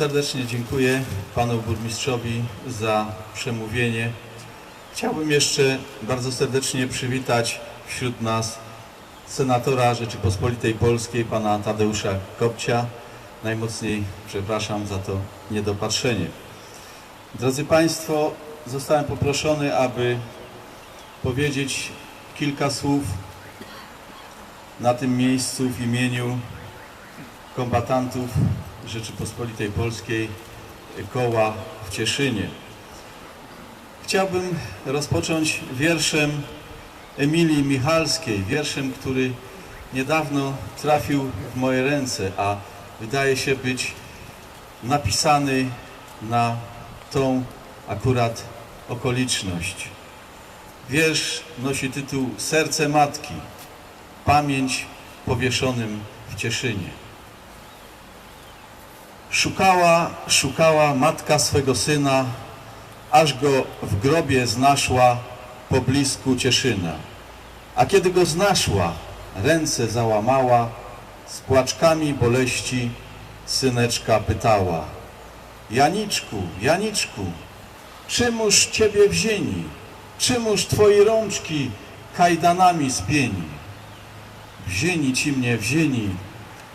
Serdecznie dziękuję panu burmistrzowi za przemówienie. Chciałbym jeszcze bardzo serdecznie przywitać wśród nas senatora Rzeczypospolitej Polskiej, pana Tadeusza Kopcia. Najmocniej przepraszam za to niedopatrzenie. Drodzy Państwo, zostałem poproszony, aby powiedzieć kilka słów na tym miejscu w imieniu kombatantów Rzeczypospolitej Polskiej koła w Cieszynie. Chciałbym rozpocząć wierszem Emilii Michalskiej, wierszem, który niedawno trafił w moje ręce, a wydaje się być napisany na tą akurat okoliczność. Wiersz nosi tytuł Serce Matki, pamięć powieszonym w Cieszynie. Szukała, szukała matka swego syna, aż go w grobie znaszła poblisku Cieszyna. A kiedy go znaszła, ręce załamała, z płaczkami boleści syneczka pytała. Janiczku, Janiczku, czymuż ciebie wzięli? Czymuż twoi rączki kajdanami spieni? Wzięli ci mnie, wzięli,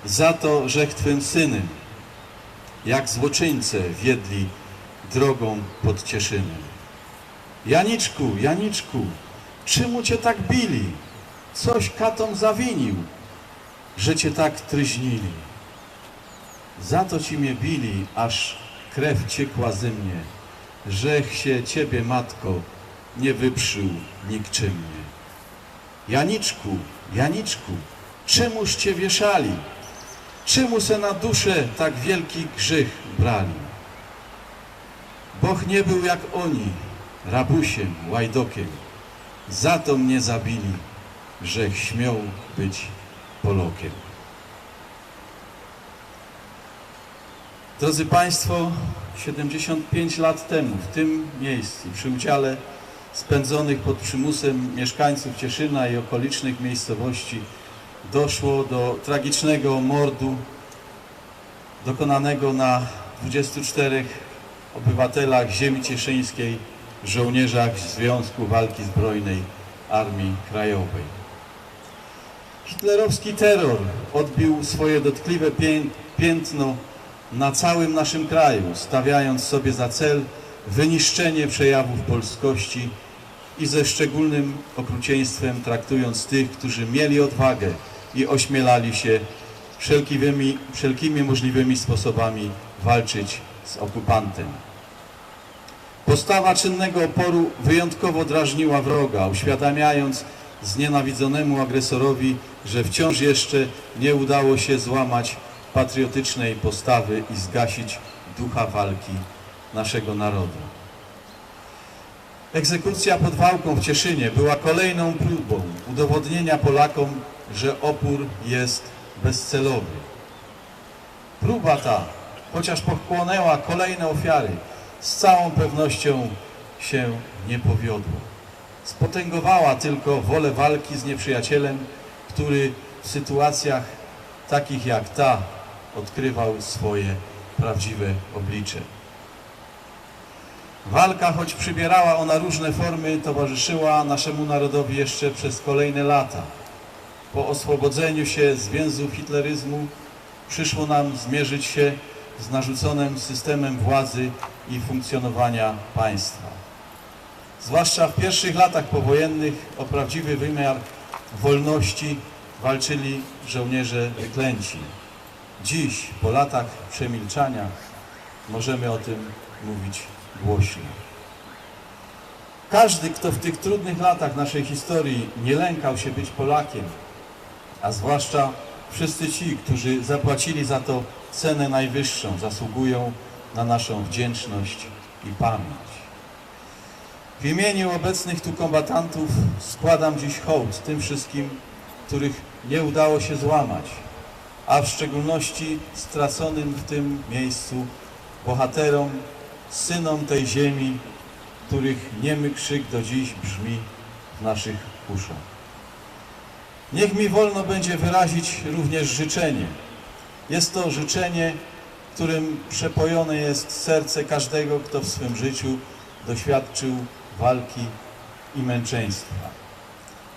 za to, żech twym synem, jak złoczyńcę wiedli drogą pod Cieszynem. Janiczku, Janiczku, czemu cię tak bili? Coś katom zawinił, że cię tak tryźnili. Za to ci mnie bili, aż krew ciekła ze mnie, żech się ciebie, matko, nie wyprzył nikczymnie. Janiczku, Janiczku, czemuż cię wieszali? Czemu se na duszę tak wielki grzech brali? Boch nie był jak oni, rabusiem, łajdokiem. Za to mnie zabili, że śmiał być Polokiem. Drodzy Państwo, 75 lat temu w tym miejscu, przy udziale spędzonych pod przymusem mieszkańców Cieszyna i okolicznych miejscowości, doszło do tragicznego mordu dokonanego na 24 obywatelach ziemi cieszyńskiej, żołnierzach Związku Walki Zbrojnej Armii Krajowej. Hitlerowski terror odbił swoje dotkliwe pię- piętno na całym naszym kraju, stawiając sobie za cel wyniszczenie przejawów polskości i ze szczególnym okrucieństwem traktując tych, którzy mieli odwagę i ośmielali się wszelkimi, wszelkimi możliwymi sposobami walczyć z okupantem. Postawa czynnego oporu wyjątkowo drażniła wroga, uświadamiając znienawidzonemu agresorowi, że wciąż jeszcze nie udało się złamać patriotycznej postawy i zgasić ducha walki naszego narodu. Egzekucja pod Wałką w Cieszynie była kolejną próbą udowodnienia Polakom, że opór jest bezcelowy. Próba ta, chociaż pochłonęła kolejne ofiary, z całą pewnością się nie powiodła. Spotęgowała tylko wolę walki z nieprzyjacielem, który w sytuacjach takich jak ta odkrywał swoje prawdziwe oblicze. Walka, choć przybierała ona różne formy, towarzyszyła naszemu narodowi jeszcze przez kolejne lata. Po oswobodzeniu się z więzów hitleryzmu przyszło nam zmierzyć się z narzuconym systemem władzy i funkcjonowania państwa. Zwłaszcza w pierwszych latach powojennych o prawdziwy wymiar wolności walczyli żołnierze wyklęci. Dziś, po latach przemilczania, możemy o tym mówić głośno. Każdy, kto w tych trudnych latach naszej historii nie lękał się być Polakiem, a zwłaszcza wszyscy ci, którzy zapłacili za to cenę najwyższą, zasługują na naszą wdzięczność i pamięć. W imieniu obecnych tu kombatantów składam dziś hołd tym wszystkim, których nie udało się złamać, a w szczególności straconym w tym miejscu bohaterom, synom tej ziemi, których niemy krzyk do dziś brzmi w naszych uszach. Niech mi wolno będzie wyrazić również życzenie. Jest to życzenie, którym przepojone jest serce każdego, kto w swym życiu doświadczył walki i męczeństwa.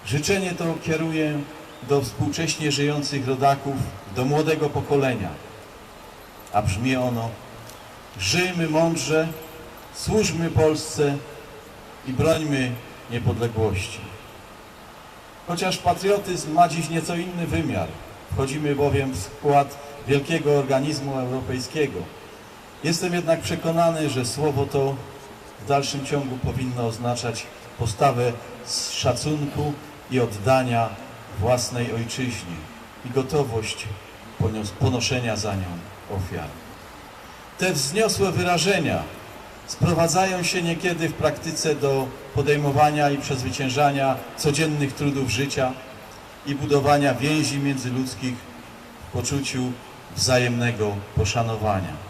Życzenie to kieruję do współcześnie żyjących rodaków, do młodego pokolenia, a brzmi ono Żyjmy mądrze, służmy Polsce i brońmy niepodległości. Chociaż patriotyzm ma dziś nieco inny wymiar, wchodzimy bowiem w skład wielkiego organizmu europejskiego. Jestem jednak przekonany, że słowo to w dalszym ciągu powinno oznaczać postawę z szacunku i oddania własnej ojczyźnie i gotowość ponoszenia za nią ofiar. Te wzniosłe wyrażenia sprowadzają się niekiedy w praktyce do podejmowania i przezwyciężania codziennych trudów życia i budowania więzi międzyludzkich w poczuciu wzajemnego poszanowania.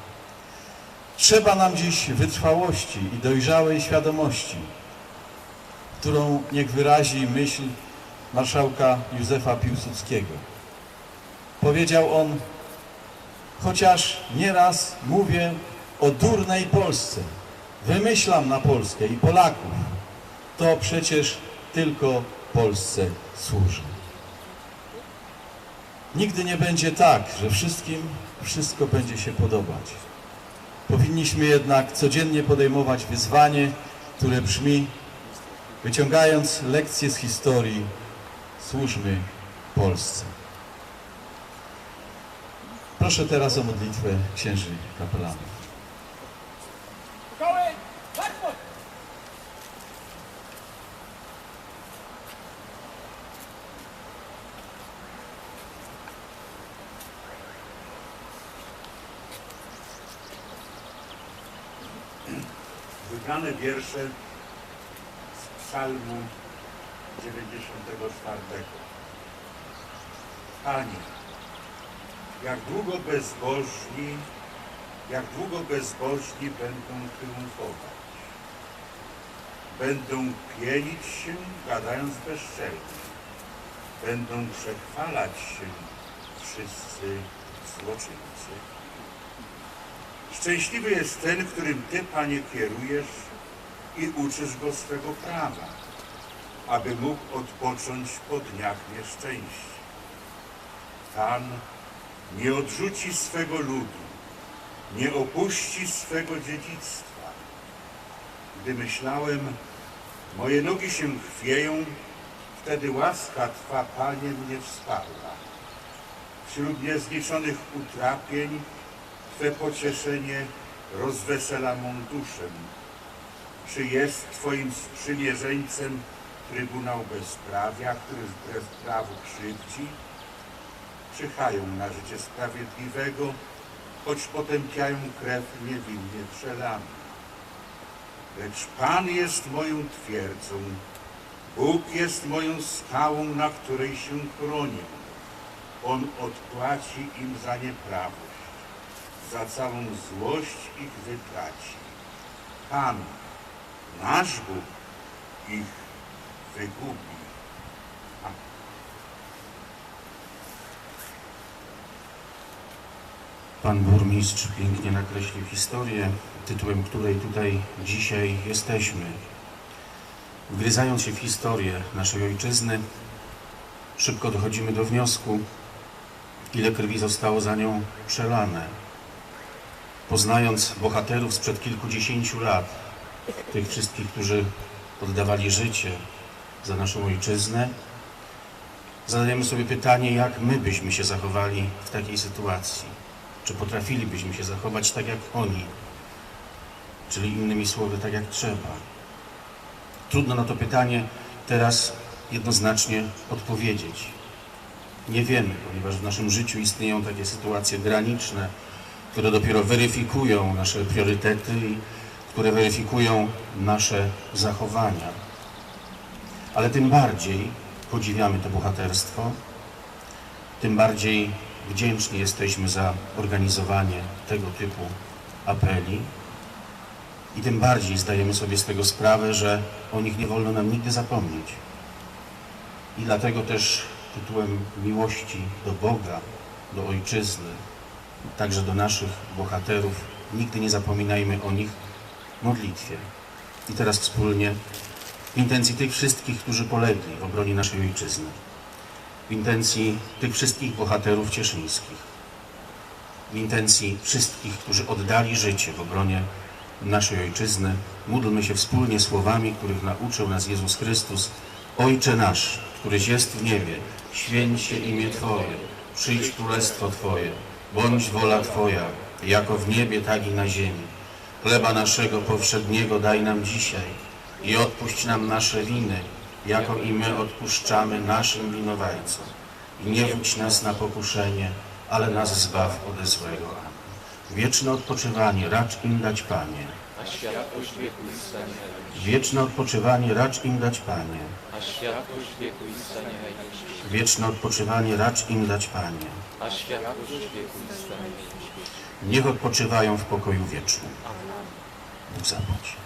Trzeba nam dziś wytrwałości i dojrzałej świadomości, którą niech wyrazi myśl marszałka Józefa Piłsudskiego. Powiedział on, chociaż nieraz mówię o durnej Polsce, wymyślam na Polskę i Polaków, to przecież tylko Polsce służy. Nigdy nie będzie tak, że wszystkim wszystko będzie się podobać. Powinniśmy jednak codziennie podejmować wyzwanie, które brzmi, wyciągając lekcje z historii, służmy Polsce. Proszę teraz o modlitwę księży kapelanów. Wybrane wiersze z psalmu 94. Panie, jak długo bezbożni, jak długo bezbożni będą triumfować? Będą pienić się, gadając bezczelnie. Będą przechwalać się wszyscy złoczyńcy. Szczęśliwy jest ten, którym Ty, Panie, kierujesz i uczysz go swego prawa, aby mógł odpocząć po dniach nieszczęścia. Pan nie odrzuci swego ludu, nie opuści swego dziedzictwa. Gdy myślałem, moje nogi się chwieją, wtedy łaska Twa, Panie, mnie wsparła. Wśród niezliczonych utrapień Twe pocieszenie rozwesela mą duszę. Czy jest Twoim sprzymierzeńcem Trybunał Bezprawia, który wbrew prawu krzywdzi? Czyhają na życie sprawiedliwego, choć potępiają krew niewinnie przelany. Lecz Pan jest moją twierdzą, Bóg jest moją skałą, na której się chronię. On odpłaci im za nieprawość za całą złość ich wytraci. Pan, nasz Bóg, ich wygubi. Pan burmistrz pięknie nakreślił historię, tytułem której tutaj dzisiaj jesteśmy. Wgryzając się w historię naszej ojczyzny, szybko dochodzimy do wniosku, ile krwi zostało za nią przelane. Poznając bohaterów sprzed kilkudziesięciu lat, tych wszystkich, którzy oddawali życie za naszą ojczyznę, zadajemy sobie pytanie, jak my byśmy się zachowali w takiej sytuacji. Czy potrafilibyśmy się zachować tak jak oni, czyli innymi słowy, tak jak trzeba? Trudno na to pytanie teraz jednoznacznie odpowiedzieć. Nie wiemy, ponieważ w naszym życiu istnieją takie sytuacje graniczne, które dopiero weryfikują nasze priorytety i które weryfikują nasze zachowania. Ale tym bardziej podziwiamy to bohaterstwo, tym bardziej wdzięczni jesteśmy za organizowanie tego typu apeli i tym bardziej zdajemy sobie z tego sprawę, że o nich nie wolno nam nigdy zapomnieć. I dlatego też tytułem miłości do Boga, do Ojczyzny, także do naszych bohaterów. Nigdy nie zapominajmy o nich modlitwie. I teraz wspólnie w intencji tych wszystkich, którzy polegli w obronie naszej ojczyzny, w intencji tych wszystkich bohaterów cieszyńskich, w intencji wszystkich, którzy oddali życie w obronie naszej ojczyzny, módlmy się wspólnie słowami, których nauczył nas Jezus Chrystus. Ojcze nasz, któryś jest w niebie, święć się imię Twoje, przyjdź królestwo Twoje, bądź wola Twoja, jako w niebie, tak i na ziemi. Chleba naszego powszedniego daj nam dzisiaj i odpuść nam nasze winy, jako i my odpuszczamy naszym winowajcom. I nie wódź nas na pokuszenie, ale nas zbaw ode złego. Wieczne odpoczywanie racz im dać, Panie. Wieczne odpoczywanie racz im dać, Panie. Wieczne odpoczywanie racz im dać, Panie. A światłość wieku i stanie. Niech odpoczywają w pokoju wiecznym. Bóg zapłać.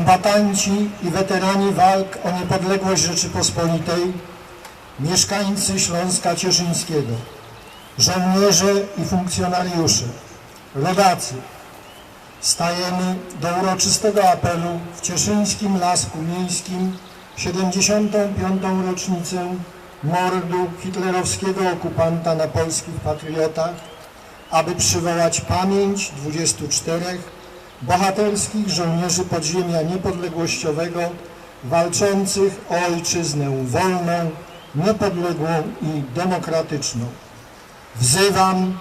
Kombatanci i weterani walk o niepodległość Rzeczypospolitej, mieszkańcy Śląska Cieszyńskiego, żołnierze i funkcjonariusze, rodacy, stajemy do uroczystego apelu w Cieszyńskim Lasku Miejskim 75. rocznicę mordu hitlerowskiego okupanta na polskich patriotach, aby przywołać pamięć 24 bohaterskich żołnierzy podziemia niepodległościowego walczących o ojczyznę wolną, niepodległą i demokratyczną. Wzywam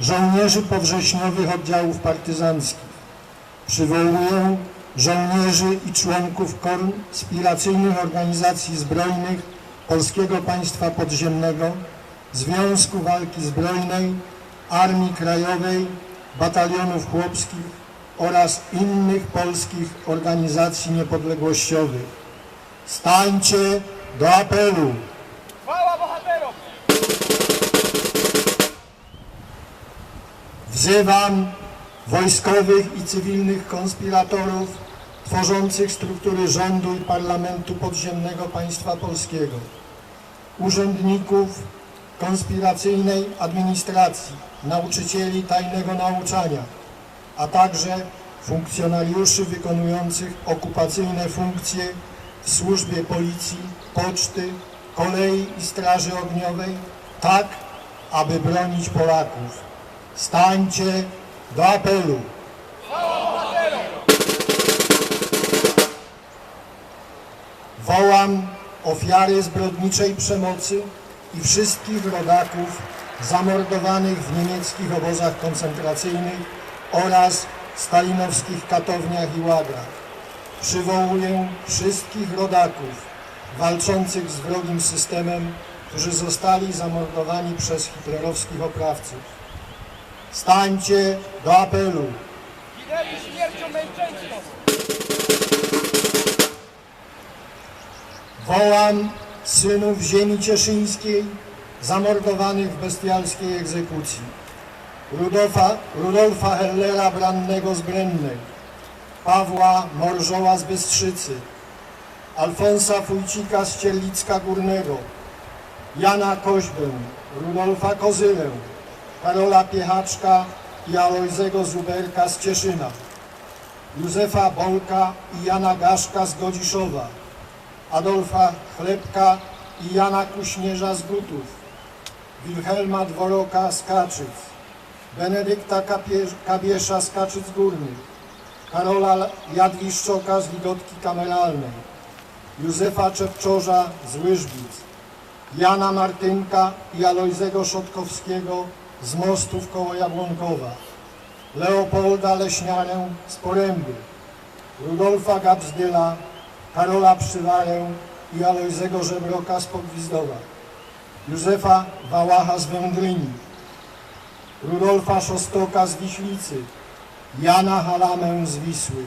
żołnierzy powrześniowych oddziałów partyzanckich. Przywołuję żołnierzy i członków konspiracyjnych organizacji zbrojnych Polskiego Państwa Podziemnego, Związku Walki Zbrojnej, Armii Krajowej, Batalionów Chłopskich oraz innych polskich organizacji niepodległościowych. Stańcie do apelu! Chwała bohaterom! Wzywam wojskowych i cywilnych konspiratorów tworzących struktury rządu i parlamentu podziemnego państwa polskiego, urzędników konspiracyjnej administracji, nauczycieli tajnego nauczania, a także funkcjonariuszy wykonujących okupacyjne funkcje w służbie policji, poczty, kolei i straży ogniowej, tak aby bronić Polaków. Stańcie do apelu. Wołam ofiary zbrodniczej przemocy i wszystkich rodaków zamordowanych w niemieckich obozach koncentracyjnych oraz stalinowskich katowniach i łagrach. Przywołuję wszystkich rodaków walczących z wrogim systemem, którzy zostali zamordowani przez hitlerowskich oprawców. Stańcie do apelu. Wołam synów ziemi cieszyńskiej zamordowanych w bestialskiej egzekucji. Rudolfa, Rudolfa Hellera Brannego z Brennej, Pawła Morżoła z Bystrzycy, Alfonsa Fujcika z Cierlicka Górnego, Jana Koźbę, Rudolfa Kozylę, Karola Piechaczka i Alojzego Zuberka z Cieszyna, Józefa Bolka i Jana Gaszka z Godziszowa, Adolfa Chlebka i Jana Kuśnierza z Gutów, Wilhelma Dworoka z Kaczyc, Benedykta Kabiesza z Kaczyc Górnych, Karola Jadwiszczoka z Ligotki Kameralnej, Józefa Czepczorza z Łyżwic, Jana Martynka i Alojzego Szotkowskiego z Mostów koło Jabłonkowa, Leopolda Leśniarę z Poręby, Rudolfa Gabsdyla, Karola Przywarę i Alojzego Żebroka z Podwizdowa, Józefa Wałacha z Wędryni, Rudolfa Szostoka z Wiślicy, Jana Halamę z Wisły.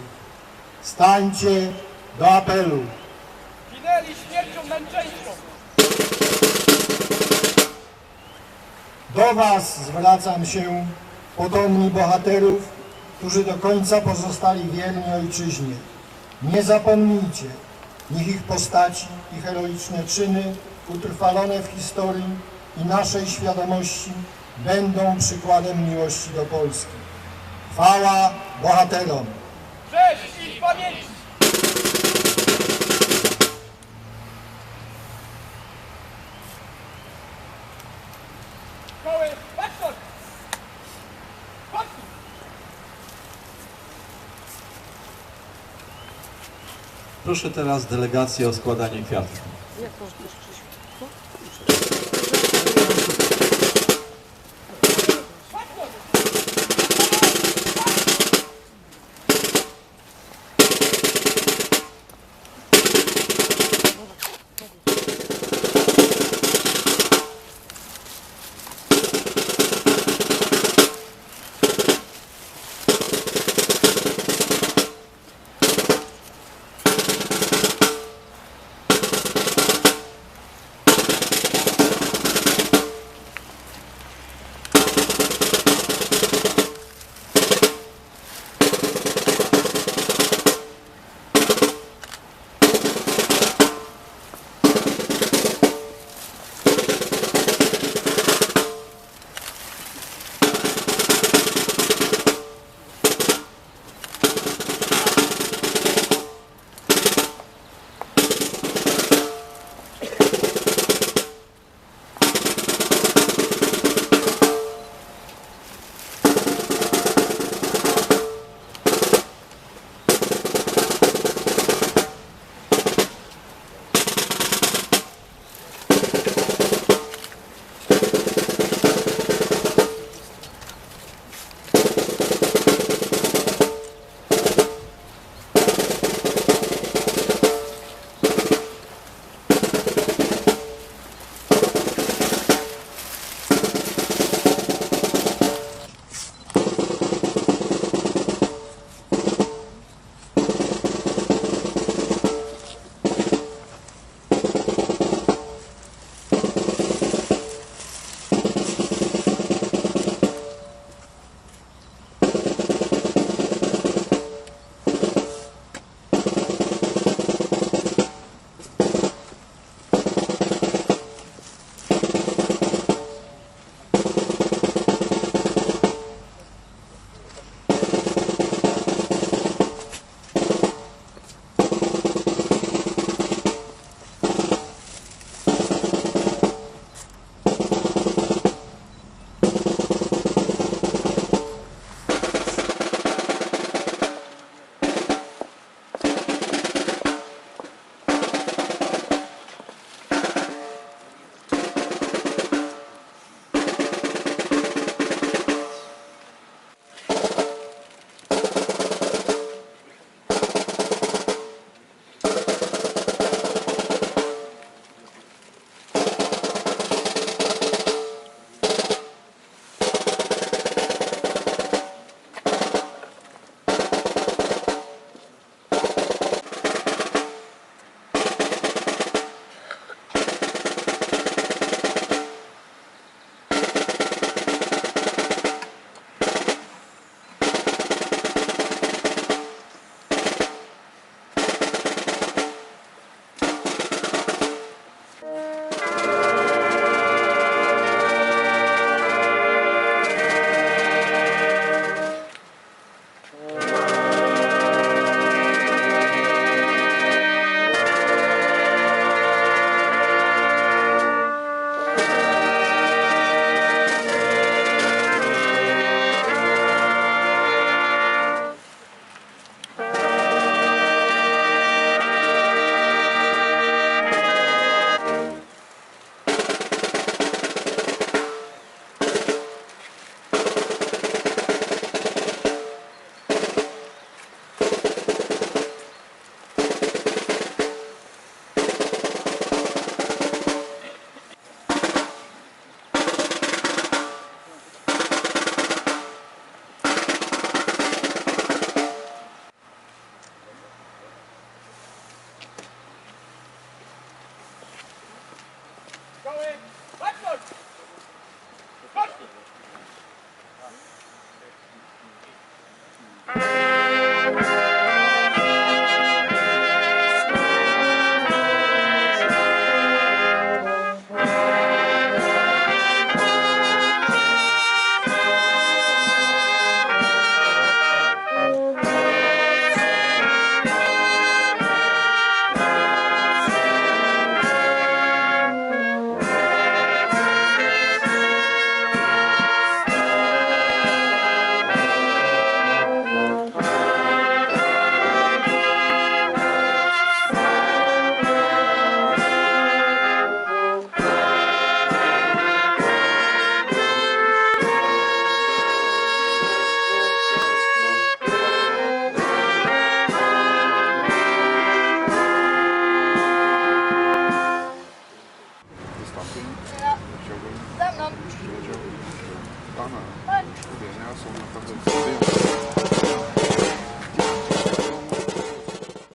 Stańcie do apelu. Ginęli śmiercią męczeńską. Do Was zwracam się, potomni bohaterów, którzy do końca pozostali wierni ojczyźnie. Nie zapomnijcie, niech ich postaci i heroiczne czyny utrwalone w historii i naszej świadomości będą przykładem miłości do Polski. Chwała bohaterom! Cześć. Szkoły, baczność. Baczność. Proszę teraz delegację o składanie kwiatów.